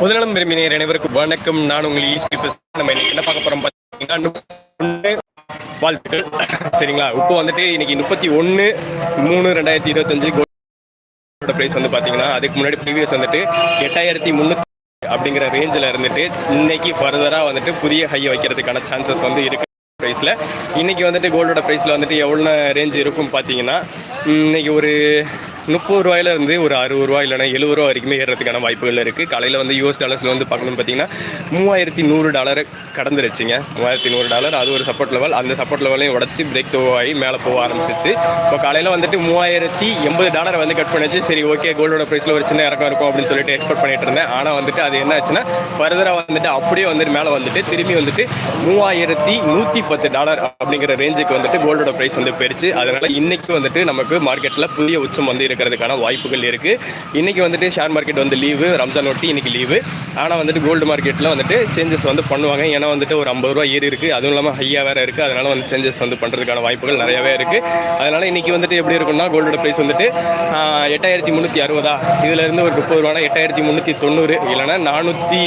முதலிடம் விரும்பினர் அனைவருக்கும் வணக்கம். நான் உங்கள் ஈஸ்பி நம்ம இன்னைக்கு என்ன பார்க்க போறோம் பார்த்தீங்கன்னா வாழ்த்துக்கள். சரிங்களா? இப்போ வந்துட்டு இன்னைக்கு முப்பத்தி ஒன்று மூணு ரெண்டாயிரத்தி இருபத்தஞ்சு கோல்டோட ப்ரைஸ் வந்து பார்த்தீங்கன்னா அதுக்கு முன்னாடி ப்ரீவியஸ் வந்துட்டு எட்டாயிரத்தி முந்நூற்றி அப்படிங்கிற ரேஞ்சில் இருந்துட்டு இன்னைக்கு ஃபர்தராக வந்துட்டு புதிய ஹை வைக்கிறதுக்கான சான்சஸ் வந்து இருக்கு ப்ரைஸில் இன்னைக்கு வந்துட்டு கோல்டோட ப்ரைஸில் வந்துட்டு எவ்வளோ ரேஞ்ச் இருக்கும் பார்த்தீங்கன்னா இன்னைக்கு ஒரு முப்பது ரூபாயிலேருந்து ஒரு அறுபது ரூபா இல்லைனா எழுபது ரூபா வரைக்குமே ஏறுறதுக்கான வாய்ப்புகள் இருக்குது. காலையில் வந்து யூஎஸ் டாலர்ஸில் வந்து பார்க்கணும்னு பார்த்தீங்கன்னா மூவாயிரத்தி நூறு டாலர் கடந்துருச்சுங்க. மூவாயிரத்தி நூறு டாலர் அது ஒரு சப்போர்ட் லெவல் அந்த சப்போர்ட் லெவலையும் உடச்சி பிரேக் த்ரோ ஆகி மேலே போக ஆரம்பிச்சிச்சு இப்போ காலையில் வந்துட்டு மூவாயிரத்தி எண்பது டாலர் வந்து கட் பண்ணிச்சு சரி ஓகே கோல்டோட ப்ரைஸில் ஒரு சின்ன இறக்கம் இருக்கும் அப்படின்னு சொல்லிட்டு எக்ஸ்பெக்ட் பண்ணிட்டு இருந்தேன். ஆனால் வந்துட்டு அது என்ன ஆச்சுன்னா ஃபர்தராக வந்துட்டு அப்படியே வந்துட்டு மேலே வந்துட்டு திரும்பி வந்துட்டு மூவாயிரத்தி நூற்றி பத்து டாலர் அப்படிங்கிற ரேஞ்சுக்கு வந்துட்டு கோல்டோட ப்ரைஸ் வந்து போயிடுச்சு. அதனால் இன்றைக்கி வந்துட்டு நமக்கு மார்க்கெட்டில் புதிய உச்சம் வந்து இருக்கிறதுக்கான வாய்ப்புகள் இருக்குது இன்னைக்கு வந்துட்டு ஷேர் மார்க்கெட் வந்து லீவு ரம்ஜான் ஒட்டி இன்னைக்கு லீவு ஆனால் வந்துட்டு கோல்டு மார்க்கெட்டில் வந்துட்டு சேஞ்சஸ் வந்து பண்ணுவாங்க. ஏன்னா வந்துட்டு ஒரு ஐம்பது ரூபா ஏறி இருக்குது அதுவும் இல்லாமல் ஹையாக வேறு இருக்குது அதனால் வந்து சேஞ்சஸ் வந்து பண்ணுறதுக்கான வாய்ப்புகள் நிறையவே இருக்குது அதனால் இன்னைக்கு வந்துட்டு எப்படி இருக்கும்னா கோல்டோட ப்ரைஸ் வந்துட்டு எட்டாயிரத்தி முந்நூற்றி அறுபதா? இதுலேருந்து ஒரு முப்பது ரூபானா எட்டாயிரத்தி முந்நூற்றி தொண்ணூறு? இல்லைன்னா நானூற்றி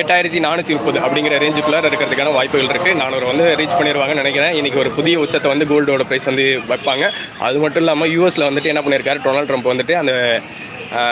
எட்டாயிரத்தி நானூற்றி முப்பது அப்படிங்கிற ரேஞ்சுக்குள்ளே இருக்கிறதுக்கான வாய்ப்புகள் இருக்குது நானூறு வந்து ரீச் பண்ணிடுவாங்கன்னு நினைக்கிறேன். இன்றைக்கி ஒரு புதிய உச்சத்தை வந்து கோல்டோட ப்ரைஸ் வந்து வைப்பாங்க. அது மட்டும் இல்லாமல் யூஎஸில் வந்துட்டு என்ன பண்ணியிருக்காரு டொனால்ட் ட்ரம்ப் வந்துட்டு அந்த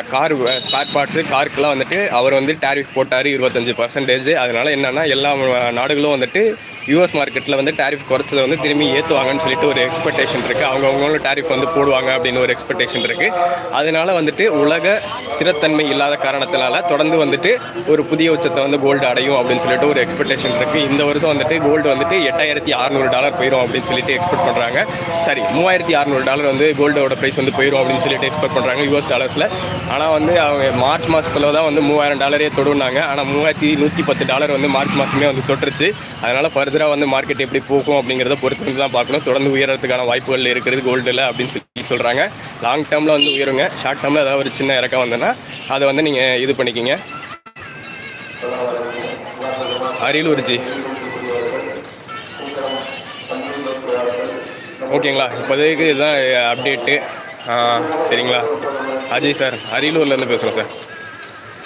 கார் ஸ்பேர் பார்ட்ஸு காருக்கெல்லாம் வந்துட்டு அவர் வந்து டேரிஃப் போட்டார் இருபத்தஞ்சி பர்சன்டேஜ் அதனால் என்னென்னா எல்லா நாடுகளும் வந்துட்டு யூஎஸ் மார்க்கெட்டில் வந்து டேரிஃப் குறைச்சதை வந்து திரும்பி ஏற்றுவாங்கன்னு சொல்லிட்டு ஒரு எக்ஸ்பெக்டேஷன் இருக்குது அவங்கவுங்களும் டேரிஃப் வந்து போடுவாங்க அப்படின்னு ஒரு எக்ஸ்பெக்டேஷன் இருக்குது அதனால வந்துட்டு உலக ஸ்திரத்தன்மை இல்லாத காரணத்தினால தொடர்ந்து வந்துட்டு ஒரு புதிய உச்சத்தை வந்து கோல்டு அடையும் அப்படின்னு சொல்லிட்டு ஒரு எக்ஸ்பெக்டேஷன் இருக்குது இந்த வருஷம் வந்துட்டு கோல்டு வந்துட்டு எட்டாயிரத்தி அறநூறு டாலர் போயிடும் அப்படின்னு சொல்லிட்டு எக்ஸ்பெக்ட் பண்ணுறாங்க சரி மூவாயிரத்தி அறநூறு டாலர் வந்து கோல்டோட ப்ரைஸ் வந்து போயிடும் அப்படின்னு சொல்லிட்டு எக்ஸ்பெக்ட் பண்ணுறாங்க யூஎஸ் டாலர்ஸில் ஆனால் வந்து அவங்க மார்ச் மாதத்தில் தான் வந்து மூவாயிரம் டாலரே தொடுனாங்க. ஆனால் மூவாயிரத்தி நூற்றி பத்து டாலர் வந்து மார்ச் மாதமே வந்து தொட்டுருச்சு. அதனால் ஃபர்தராக வந்து மார்க்கெட் எப்படி போகும் அப்படிங்கிறத பொறுத்து வந்து தான் பார்க்கணும். தொடர்ந்து உயரத்துக்கான வாய்ப்புகள் இருக்கிறது கோல்டில் அப்படின்னு சொல்லி சொல்கிறாங்க லாங் டேர்மில் வந்து உயருங்க. ஷார்ட் டேர்மில் ஏதாவது ஒரு சின்ன இறக்கம் வந்ததுன்னா அதை வந்து நீங்கள் இது பண்ணிக்கிங்க. அரியலூர் ஜி. ஓகேங்களா? இப்போதைக்கு இதுதான் அப்டேட்டு சரிங்களா? அஜய் சார் அரியலூர்லேருந்து பேசுகிறோம் சார்.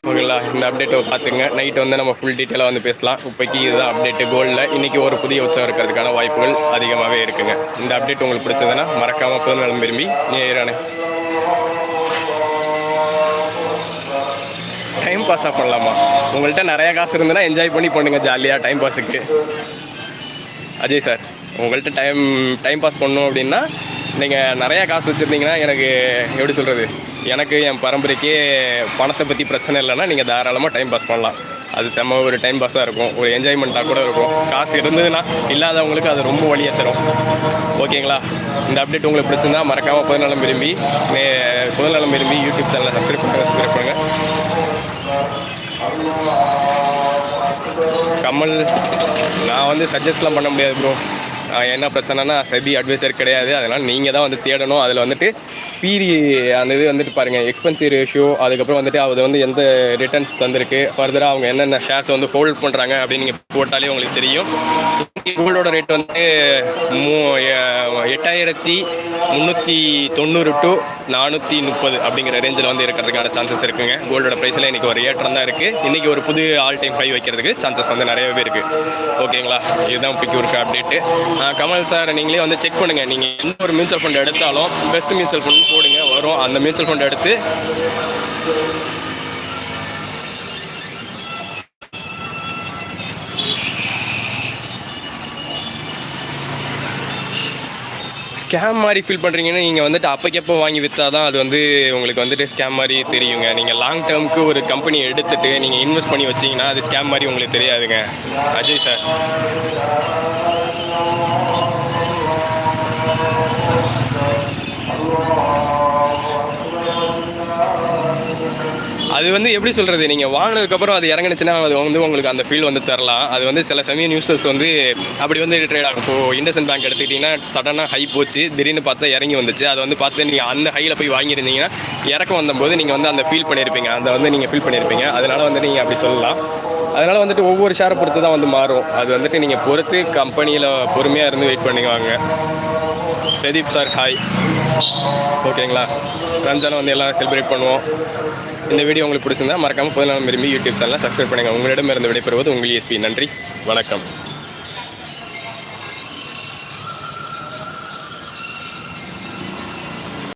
ஓகேங்களா? இந்த அப்டேட்டை பார்த்துங்க நைட் வந்து நம்ம ஃபுல் டீட்டெயிலாக வந்து பேசலாம். இப்போக்கி இதுதான் அப்டேட்டு கோல்டில் இன்றைக்கி ஒரு புதிய உச்சம் இருக்கிறதுக்கான வாய்ப்புகள் அதிகமாகவே இருக்குங்க. இந்த அப்டேட் உங்களுக்கு பிடிச்சதுன்னா மறக்காமல் புதுநலம் விரும்பி நேரானே டைம் பாஸாக பண்ணலாமா? உங்கள்கிட்ட நிறைய காசு இருந்ததுன்னா என்ஜாய் பண்ணி பண்ணுங்க ஜாலியாக டைம் பாஸுக்கு அஜய் சார் உங்கள்கிட்ட டைம் டைம் பாஸ் பண்ணணும் அப்படின்னா நீங்கள் நிறையா காசு வச்சுருந்தீங்கன்னா எனக்கு எப்படி சொல்கிறது எனக்கு என் பரம்பரைக்கே பணத்தை பற்றி பிரச்சனை இல்லைன்னா நீங்கள் தாராளமாக டைம் பாஸ் பண்ணலாம். அது செம்ம ஒரு டைம் பாஸாக இருக்கும். ஒரு என்ஜாய்மெண்ட்டாக கூட இருக்கும். காசு இருந்ததுன்னா இல்லாதவங்களுக்கு அது ரொம்ப வழியாக தரும். ஓகேங்களா? இந்த அப்டேட் உங்களுக்கு பிடிச்சிருந்தா மறக்காமல் பொதுநலம் விரும்பி மே- பொதுநலம் விரும்பி யூடியூப் சேனலை சப்ஸ்கிரைப் பண்ணுங்க சப்ஸ்கிரைப் பண்ணுங்கள் கமல் நான் வந்து சஜஸ்ட்லாம் பண்ண முடியாது ப்ரோ என்ன பிரச்சனைனா செபி அட்வைசர் கிடையாது. அதனால் நீங்கள் தான் வந்து தேடணும். அதில் வந்துட்டு பீரி அந்த இது வந்துட்டு பாருங்கள் எக்ஸ்பென்சிவ் ரேஷியோ அதுக்கப்புறம் வந்துட்டு அது வந்து எந்த ரிட்டர்ன்ஸ் தந்திருக்கு ஃபர்தராக அவங்க என்னென்ன ஷேர்ஸ் வந்து ஹோல்ட் பண்ணுறாங்க அப்படின்னு நீங்கள் போட்டாலே உங்களுக்கு தெரியும். கோல்டோட ரேட் வந்து மூ எட்டாயிரத்தி முந்நூற்றி தொண்ணூறு டு நானூற்றி முப்பது அப்படிங்கிற ரேஞ்சில் வந்து இருக்கிறதுக்கான சான்சஸ் இருக்குங்க. கோல்டோட ப்ரைஸில் இன்றைக்கி ஒரு ஏற்றம் தான் இருக்குது இன்றைக்கி ஒரு புது ஆல் டைம் ஃபைவ் வைக்கிறதுக்கு சான்சஸ் வந்து நிறையவே இருக்குது ஓகேங்களா இதுதான் இப்போக்கி அப்டேட்டு கமல் சார் நீங்களே வந்து செக் பண்ணுங்கள் நீங்கள் எந்த ஒரு மியூச்சுவல் ஃபண்ட் எடுத்தாலும் பெஸ்ட் மியூச்சுவல் ஃபண்ட் போடுங்க வரும். அந்த மியூச்சுவல் ஃபண்ட் எடுத்து ஸ்கேம் மாதிரி ஃபீல் பண்ணுறீங்கன்னு நீங்கள் வந்துட்டு அப்போக்கப்போ வாங்கி விற்றா தான் அது வந்து உங்களுக்கு வந்துட்டு ஸ்கேம் மாதிரி தெரியுங்க. நீங்கள் லாங் டேர்முக்கு ஒரு கம்பெனி எடுத்துட்டு நீங்கள் இன்வெஸ்ட் பண்ணி வச்சிங்கன்னா அது ஸ்கேம் மாதிரி உங்களுக்கு தெரியாதுங்க. அஜய் சார். அது வந்து எப்படி சொல்கிறது நீங்கள் வாங்கினதுக்கப்புறம் அது இறங்கினுச்சுன்னா அது வந்து உங்களுக்கு அந்த ஃபீல் வந்து தரலாம். அது வந்து சில சமய நியூஸஸ் வந்து அப்படி வந்து ட்ரேட் ஆகும். இப்போ இண்டஸ்இன் பேங்க் எடுத்துக்கிட்டிங்கன்னா சடனாக ஹை போச்சு. திடீர்னு பார்த்தா இறங்கி வந்துச்சு. அதை வந்து பார்த்து நீங்கள் அந்த ஹையில் போய் வாங்கியிருந்தீங்கன்னா இறக்கம் வந்தபோது நீங்கள் வந்து அந்த ஃபீல் பண்ணியிருப்பீங்க. அதை வந்து நீங்கள் ஃபீல் பண்ணியிருப்பீங்க. அதனால் வந்து நீங்கள் அப்படி சொல்லலாம். அதனால் வந்துட்டு ஒவ்வொரு ஷேரை பொறுத்து தான் வந்து மாறும். அது வந்துட்டு நீங்கள் பொறுத்து கம்பெனியில் பொறுமையாக இருந்து வெயிட் பண்ணிக்குவாங்க பிரதீப் சார் ஹாய் ஓகேங்களா ரம்ஜானை வந்து எல்லாம் செலிப்ரேட் பண்ணுவோம். இந்த வீடியோ உங்களுக்கு பிடிச்சிருந்தா மறக்காமல் பதினாலாம் விரும்பி யூடியூப் சேனலை சப்ஸ்கிரைப் பண்ணுங்கள் உங்களிடம் இருந்து விடைபெறுவது உங்கள் எஸ்பி நன்றி. வணக்கம்.